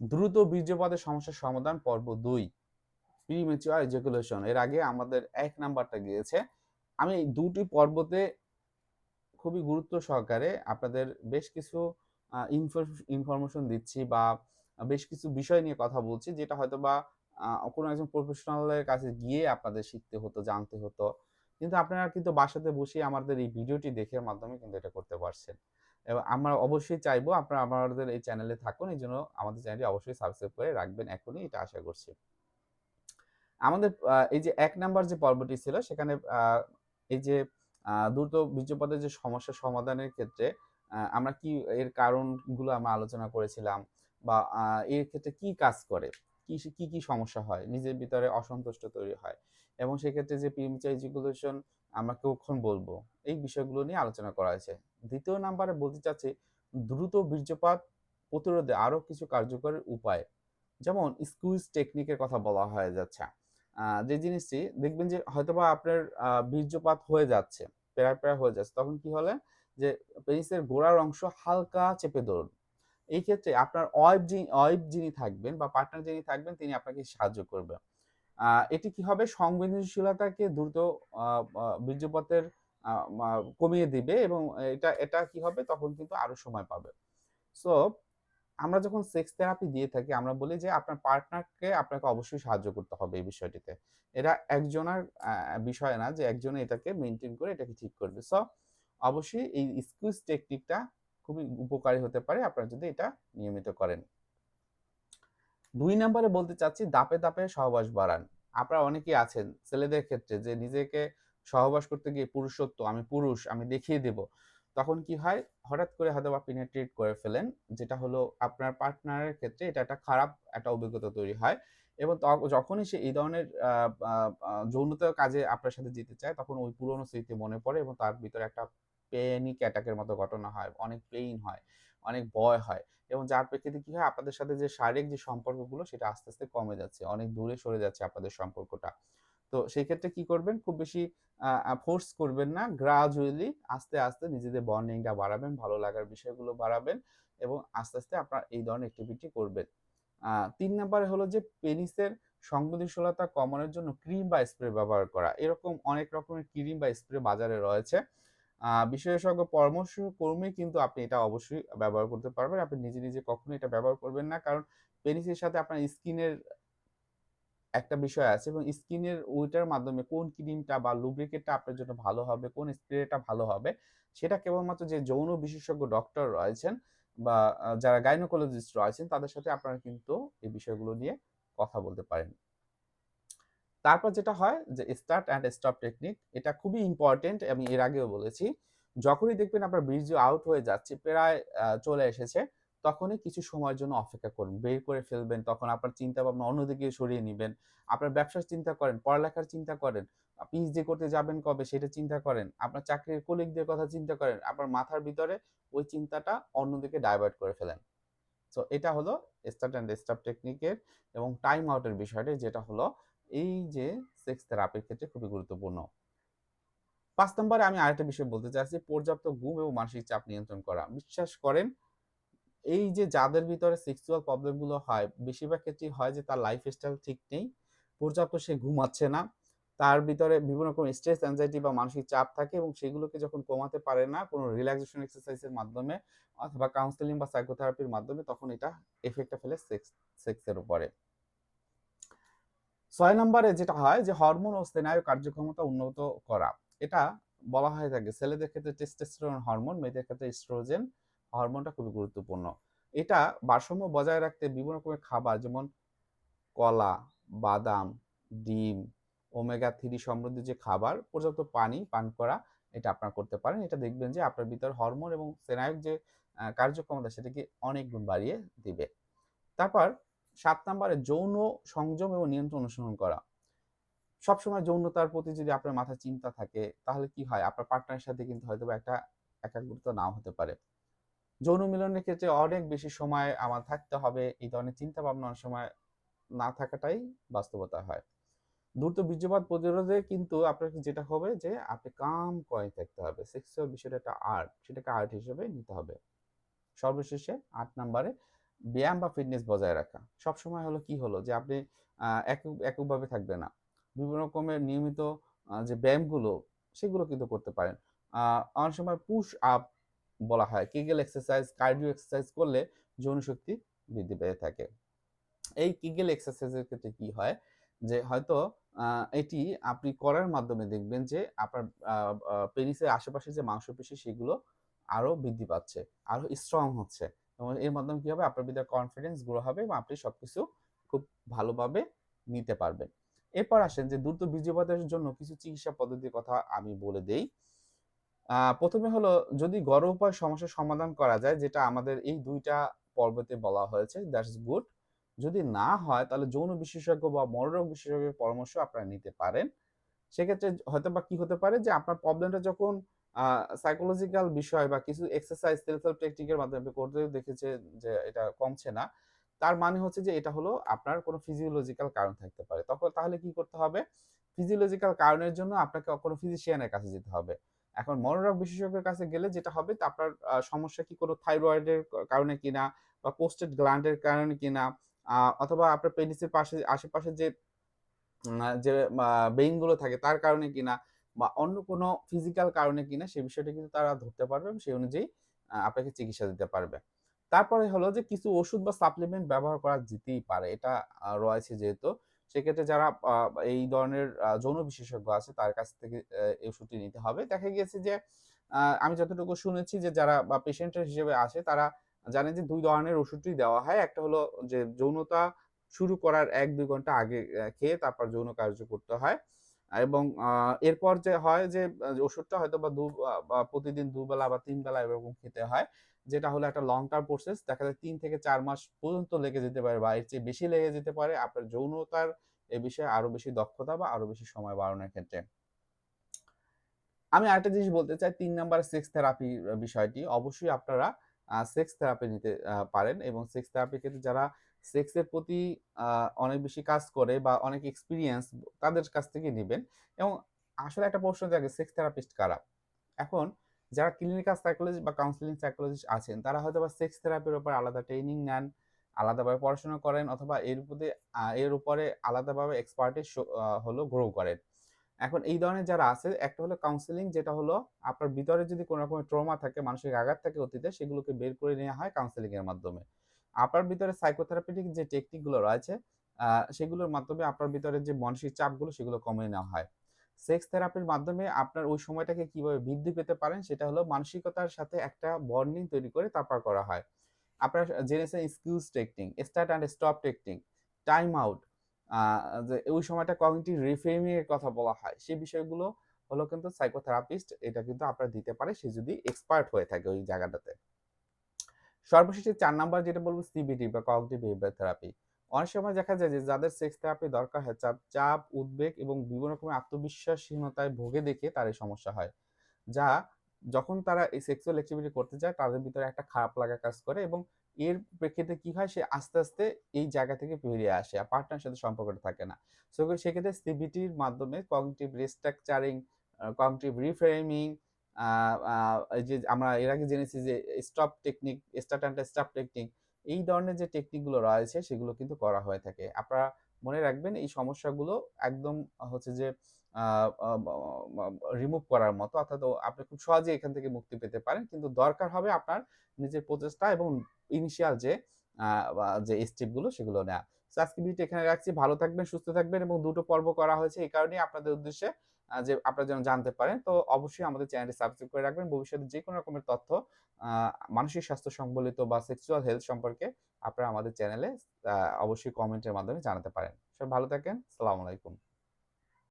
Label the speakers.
Speaker 1: দ্রুত বীর্যপাতের সমস্যার সমাধান পর্ব দুই প্রিমেচুয়ার এজাকুলেশন এর আগে আমাদের এক নাম্বারটা গিয়েছে। আমি দুটি পর্বতে খুবই গুরুত্ব সহকারে আপনাদের বেশ কিছু ইনফরমেশন দিচ্ছি বা বেশ কিছু বিষয় নিয়ে কথা বলছি, যেটা হয়তো বা কোনো একজন প্রফেশনালের কাছে গিয়ে আপনাদের শিখতে হতো, জানতে হতো। কিন্তু আপনারা কিন্তু বাসাতে বসে আমাদের এই ভিডিওটি দেখে মাধ্যমে কিন্তু এটা করতে পারছেন। এবং আমরা অবশ্যই চাইব আপনারা আমাদের এই চ্যানেলে থাকুন। এই জন্য আমাদের চ্যানেলটি অবশ্যই সাবস্ক্রাইব করে রাখবেন এখনই, এটা আশা করছি। আমাদের এই যে এক নাম্বার যে পর্বটি ছিল, সেখানে এই যে দ্রুত বীর্যপাতের যে সমস্যা সমাধানের ক্ষেত্রে আমরা কি এর কারণগুলো আমরা আলোচনা করেছিলাম বা এর ক্ষেত্রে কি কাজ করে? কি কি কি সমস্যা হয়? নিজের ভিতরে অসন্তুষ্ট তৈরি হয়। এবং সেক্ষেত্রে যে প্রিমিচার এজুকেশন আমরা কখন বলব? এই বিষয়গুলো নিয়ে আলোচনা করা হয়েছে। দ্বিতীয় নাম্বারে বলতে চাচ্ছি, দ্রুত বীর্যপাত প্রতিরোধে আরও কিছু কার্যকর উপায়। যেমন স্কুইজ টেকনিকের কথা বলা হয়ে যাচ্ছে। যে জিনিসটি দেখবেন যে হয়তোবা আপনার বীর্যপাত হয়ে যাচ্ছে, প্রায় প্রায় হয়ে যাচ্ছে। তখন কি হলে? যে পেনিসের গোড়ার অংশ হালকা চেপে ধরুন। এই ক্ষেত্রে আপনার অয়েব যিনি অয়েব যিনি থাকবেন বা পার্টনার যিনি থাকবেন, তিনি আপনাকে সাহায্য করবেন এটি কি হবে? সংবেদনশীলতাকে দ্রুত বীর্যপাতের কমিয়ে দিবে এবং এটা এটা কি হবে? তখন কিন্তু আরও সময় পাবে। সো আমরা যখন সেক্স থেরাপি দিয়ে থাকি, আমরা বলি যে আপনার পার্টনারকে আপনাকে অবশ্যই সাহায্য করতে হবে এই বিষয়টিতে। এটা একজনের বিষয় না যে একজনে এটাকে মেনটেন করে এটাকে ঠিক করবে। সো অবশ্যই এই স্কুইজ টেকনিকটা খুবই উপকারী হতে পারে আপনারা যদি এটা নিয়মিত করেন। দুই নম্বরে বলতে চাচ্ছি, দাপে দাপে সহবাস বাড়ান। আপনারা অনেকেই আছেন ছেলেদের ক্ষেত্রে যে নিজেকে সহবাস করতে গিয়ে পুরুষত্ব, আমি পুরুষ, আমি দেখিয়ে দেব। তখন কি হয়? হঠাৎ করে হয়তো বা পিনেট্রেট করে ফেলেন, যেটা হলো আপনার পার্টনারের ক্ষেত্রে এটা একটা খারাপ একটা অভিজ্ঞতা তৈরি হয় এবং যখনই সে এই ধরনের যৌনতার কাজে আপনার সাথে যেতে চায়, তখন ওই পুরনো স্মৃতি মনে পড়ে এবং তার ভিতরে একটা পেনিক অ্যাটাকের মতো ঘটনা হয়, অনেক পেইন হয়, অনেক ভয় হয় এবং যার প্রেক্ষিতে কি হয়? আপনাদের সাথে যে শারীরিক যে সম্পর্কগুলো, সেটা আস্তে আস্তে কমে যাচ্ছে, অনেক দূরে সরে যাচ্ছে আপনাদের সম্পর্কটা। তো সেই ক্ষেত্রে কি করবেন? খুব বেশি ফোর্স করবেন না। গ্রাজুয়ালি আস্তে আস্তে নিজেদের বন্ডিংটা বাড়াবেন, ভালো লাগার বিষয়গুলো বাড়াবেন এবং আস্তে আস্তে আপনার এই ধরনের অ্যাক্টিভিটি করবেন। তিন নম্বরে হলো যে পেনিসের সংবেদনশীলতা কমানোর জন্য ক্রিম বা স্প্রে ব্যবহার করা। এরকম অনেক রকমের ক্রিম বা স্প্রে বাজারে রয়েছে। বিশেষজ্ঞ পরামর্শ কর্মী কিন্তু আপনি এটা অবশ্যই ব্যবহার করতে পারবেন। আপনি নিজে নিজে কখনো এটা ব্যবহার করবেন না। কারণ পেনিসের সাথে আপনার স্কিনের একটা বিষয় আছে এবং স্কিনের ওইটার মাধ্যমে কোন ক্রিমটা বা লুব্রিকেটটা আপনার জন্য ভালো হবে, কোন স্প্রেটা ভালো হবে, সেটা কেবলমাত্র যে যৌন বিশেষজ্ঞ ডক্টর রয়েছেন বা যারা গাইনোকোলজিস্ট রয়েছেন, তাদের সাথে আপনারা কিন্তু এই বিষয়গুলো নিয়ে কথা বলতে পারেন। তারপর যেটা হয় যে স্টার্ট অ্যান্ড স্টপ টেকনিক এটা খুবই ইম্পর্টেন্ট আমি এর আগেও বলেছি। যখনই দেখবেন আপনার বীর্য আউট হয়ে যাচ্ছে, প্রায় চলে এসেছে তখনই কিছু সময়ের জন্য অপেক্ষা করুন। বের করে ফেলবেন, তখন আপনার চিন্তা ভাবনা অন্যদিকে সরিয়ে নেবেন। আপনার ব্যবসার চিন্তা করেন, পড়ালেখার চিন্তা করেন পিএইচডি করতে যাবেন কবে সেটা চিন্তা করেন, আপনার চাকরির কলিগদের কথা চিন্তা করেন, আপনার মাথার ভিতরে ওই চিন্তাটা অন্যদিকে ডাইভার্ট করে ফেলেন। সো এটা হলো স্টার্ট অ্যান্ড স্টপ টেকনিকের এবং টাইম আউটের বিষয়টা, যেটা হলো এই যে সেক্স থেরাপির ক্ষেত্রে খুবই গুরুত্বপূর্ণ। পাঁচ নম্বরে আমি আরেকটা বিষয় বলতে চাইছি পর্যাপ্ত ঘুম এবং মানসিক চাপ নিয়ন্ত্রণ করা। বিশ্বাস করেন এই যে যাদের ভিতরে সেক্সুয়াল প্রবলেমগুলো হয়, বেশিরভাগ ক্ষেত্রেই হয় যে তার লাইফ স্টাইল ঠিক নেই, পর্যাপ্ত সে ঘুমাচ্ছে না, তার ভিতরে বিভিন্ন রকম স্ট্রেস অ্যাংজাইটি বা মানসিক চাপ থাকে এবং সেগুলোকে যখন কমাতে পারে না কোনো রিল্যাক্সেশন এক্সারসাইজের মাধ্যমে অথবা কাউন্সেলিং বা সাইকোথেরাপির মাধ্যমে, তখন এটা এফেক্টটা ফেলে সেক্স সেক্সের উপরে। ছয় নম্বরে যেটা হয় যে হরমোন ও স্নায়ু কার্যক্ষমতা উন্নত করা। এটা বলা হয়ে থাকে, ছেলেদের ক্ষেত্রে টেস্টোস্টেরন হরমোন মেয়েদের ক্ষেত্রে স্ট্রোজেন হরমোনটা খুবই গুরুত্বপূর্ণ। এটা ভারসাম্য বজায় রাখতে বিভিন্ন রকমের খাবার, যেমন কলা, বাদাম, ডিম ওমেগা থ্রি সমৃদ্ধ যে খাবার, পর্যাপ্ত পানি পান করা, এটা আপনারা করতে পারেন। এটা দেখবেন যে আপনার ভিতর হরমোন এবং স্নায়ুক যে কার্যক্ষমতা, সেটাকে অনেক গুণ বাড়িয়ে দিবে। তারপর সাত নম্বরে যৌন সংযম এবং নিয়ন্ত্রণ অনুসরণ করা। সবসময় যৌনতার প্রতি যদি আপনার মাথায় চিন্তা থাকে, তাহলে কি হয়? আপনার পার্টনারের সাথে কিন্তু হয়তো একটা একাগ্রতা নাও হতে পারে। যৌন মিলনের ক্ষেত্রে অনেক বেশি সময় আমার থাকতে হবে। এই ধরনের চিন্তা ভাবনা অনেক সময় না থাকাটাই বাস্তবতা হয়। দ্রুত বীর্যপাত প্রতিরোধে কিন্তু আপনাকে যেটা হবে যে, আপনি কাম করে থাকতে হবে। সেক্সুয়াল বিষয়টা একটা আর্ট সেটাকে আর্ট হিসেবে নিতে হবে। সর্বশেষে আট নাম্বারে ব্যায়াম বা ফিটনেস বজায় রাখা। সবসময় হলো কি হলো যে, আপনি একক এককভাবে থাকবে না। বিভিন্ন রকমের নিয়মিত যে ব্যায়ামগুলো, সেগুলো কিন্তু করতে পারেন। অনেক সময় পুশ আপ বলা হয়। কিগেল এক্সারসাইজ কার্ডিও এক্সারসাইজ করলে যৌন শক্তি বৃদ্ধি পেয়ে থাকে। এই কিগেল এক্সারসাইজের ক্ষেত্রে কি হয়? যে হয়তো এটি আপনি করার মাধ্যমে দেখবেন যে আপনার পেনিসের আশেপাশে যে মাংসপেশি সেগুলো আরও বৃদ্ধি পাচ্ছে আরও স্ট্রং হচ্ছে। এবং এর মাধ্যমে কি হবে? আপনার ভিতরে কনফিডেন্স গ্রো হবে এবং আপনি সবকিছু খুব ভালোভাবে নিতে পারবেন। এরপর আসেন যে দ্রুত বীর্যপাতের জন্য কিছু চিকিৎসা পদ্ধতির কথা আমি বলে দেই। প্রথমে হলো যদি গড় উপায় সমস্যার সমাধান করা যায়, যেটা আমাদের এই দুইটা পর্বতে বলা হয়েছে দ্যাটস গুড যদি না হয়, তাহলে যৌন বিশেষজ্ঞ বা মনোরোগ বিশেষজ্ঞের পরামর্শ আপনারা নিতে পারেন। সেক্ষেত্রে হয়তো বা কি হতে পারে যে, আপনার প্রবলেমটা যখন সাইকোলজিক্যাল বিষয় বা কিছু এক্সারসাইজ সেলফ টেকনিকের মাধ্যমে করতে দেখেছে যে, এটা কমছে না, তার মানে হচ্ছে যে, এটা হলো আপনার কোনো ফিজিওলজিক্যাল কারণ থাকতে পারে। তখন তাহলে কি করতে হবে? ফিজিওলজিক্যাল কারণের জন্য আপনাকে কোনো ফিজিশিয়ানের কাছে যেতে হবে। এখন মনোরোগ বিশেষজ্ঞের কাছে গেলে যেটা হবে আপনার সমস্যা কি কোনো থাইরয়েডের কারণে কিনা বা পোস্টেড গ্ল্যান্ডের কারণে কিনা অথবা আপনার পেনিসের পাশে, আশেপাশে যে যে বেইনগুলো থাকে তার কারণে কিনা বা অন্য কোনো ফিজিক্যাল কারণে কিনা সেই বিষয়টা কিন্তু তারা ধরতে পারবে সেই অনুযায়ী আপনাকে চিকিৎসা দিতে পারবে। তারপরে হলো যে কিছু ওষুধ বা সাপ্লিমেন্ট ব্যবহার করা যেতেই পারে। এটা রয়েছে যেহেতু। সেক্ষেত্রে যারা এই ধরনের যৌন বিশেষজ্ঞ আছে, তার কাছ থেকে এই ওষুধটি নিতে হবে। দেখা গিয়েছে যে আমি যতটুকু শুনেছি যে, যারা, বা, পেশেন্টের হিসেবে আসে, তারা জানে যে, দুই ধরনের ওষুধটি দেওয়া হয়। একটা হলো যে, যৌনতা শুরু করার এক, দুই ঘণ্টা আগে খেয়ে তারপর যৌন কার্য করতে হয়। এবং এরপর যে হয় যে, ওষুধটা হয়তো বা দু প্রতিদিন দুবেলা বা তিন বেলা এরকম খেতে হয়। যেটা হলো একটা লং টার্ম প্রসেস দেখা যায় তিন থেকে চার মাস পর্যন্ত লেগে যেতে পারে বা এর চেয়ে বেশি লেগে যেতে পারে আপনার যৌনতার এ বিষয়ে আরও বেশি দক্ষতা বা আরও বেশি সময় বাড়ানোর ক্ষেত্রে। আমি আরেকটা জিনিস বলতে চাই, তিন নাম্বার সেক্স থেরাপি বিষয়টি, অবশ্যই আপনারা সেক্স থেরাপি নিতে পারেন এবং সেক্স থেরাপির ক্ষেত্রে যারা সেক্সের প্রতি অনেক বেশি কাজ করে বা অনেক এক্সপিরিয়েন্স তাদের কাছ থেকে নেবেন। এবং আসলে একটা প্রশ্ন জাগে সেক্স থেরাপিস্ট কারা? এখন যারা ক্লিনিক্যাল সাইকোলজিস্ট বা কাউন্সিলিং সাইকোলজিস্ট আছেন, তারা হয়তো বা সেক্স থেরাপির উপর আলাদা ট্রেনিং নেন, আলাদাভাবে পড়াশোনা করেন অথবা এর উপরে এর উপরে আলাদাভাবে এক্সপার্টিস হলো গ্রো করেন। এখন এই ধরনের যারা আছে, একটা হলো কাউন্সিলিং যেটা হলো আপনার ভিতরে যদি কোনো রকমের ট্রমা থাকে, মানসিক আঘাত থাকে অতীতে, সেগুলোকে বের করে নেওয়া হয় কাউন্সিলিং এর মাধ্যমে। আপনার ভিতরে সাইকোথেরাপিটিক যে টেকনিকগুলো রয়েছে সেগুলোর মাধ্যমে আপনার ভিতরে যে মানসিক চাপগুলো, সেগুলো কমিয়ে নেওয়া হয়। সেক্স থেরাপির মাধ্যমে আপনার ওই সময়টাকে কীভাবে বৃদ্ধি পেতে পারেন, সেটা হলো মানসিকতার সাথে একটা বন্ডিং তৈরি করে তারপর করা হয়। আপনার জেনেছেন skills technique start and stop technique time out যে ওই সময়টা কমিউনিটি রিফ্রেমিং এর কথা বলা হয় সেই বিষয়গুলো হলো কিন্তু সাইকোথেরাপিস্ট এটা কিন্তু আপনার দিতে পারে, সে যদি এক্সপার্ট হয়ে থাকে ওই জায়গাটাতে। সর্বশেষে চার নাম্বার যেটা বলব সিবিটি বা কগনিটিভ বিহেভিয়ার থেরাপি অনেক সময় দেখা যায় যে, যাদের সেক্স থেরাপি দরকার হয়, চাপ চাপ, উদ্বেগ এবং বিভিন্ন রকমের আত্মবিশ্বাসহীনতায় ভোগে দেখে তার এই সমস্যা হয়। যা যখন তারা এই সেক্সুয়াল অ্যাক্টিভিটি করতে যায়, তাদের ভিতরে একটা খারাপ লাগা কাজ করে এবং এর প্রেক্ষিতে কি হয়, সে আস্তে আস্তে এই জায়গা থেকে বেরিয়ে আসে আর পার্টনার সাথে সম্পর্কটা থাকে না। সো সেক্ষেত্রে সিবিটির মাধ্যমে কগনিটিভ রিস্ট্রাকচারিং কগনিটিভ রিফ্রেমিং যে আমরা এর আগে জেনেছি যে stop technique start and stop technique এই ধরনের যে টেকনিকগুলো রয়েছে, সেগুলো কিন্তু করা হয়ে থাকে। আপনারা মনে রাখবেন, এই সমস্যাগুলো একদম হচ্ছে যে রিমুভ করার মতো, অর্থাৎ আপনি খুব সহজে এখান থেকে মুক্তি পেতে পারেন। কিন্তু দরকার হবে আপনার নিজের প্রচেষ্টা এবং ইনিশিয়াল যে যে স্টেপগুলো সেগুলো নেওয়া। আজকে ভিডিওটি এখানে রাখছি। ভালো থাকবেন, সুস্থ থাকবেন এবং দুটো পর্ব করা হয়েছে। এই কারণেই আপনাদের উদ্দেশ্যে যে আপনারা যেন জানতে পারেন, তো অবশ্যই আমাদের চ্যানেলটি সাবস্ক্রাইব করে রাখবেন। ভবিষ্যতে যে কোনো রকমের তথ্য মানসিক স্বাস্থ্য সম্বলিত বা সেক্সুয়াল হেলথ সম্পর্কে আপনারা আমাদের চ্যানেলে অবশ্যই কমেন্টের মাধ্যমে জানাতে পারেন। সব ভালো থাকেন। সালাম আলাইকুম।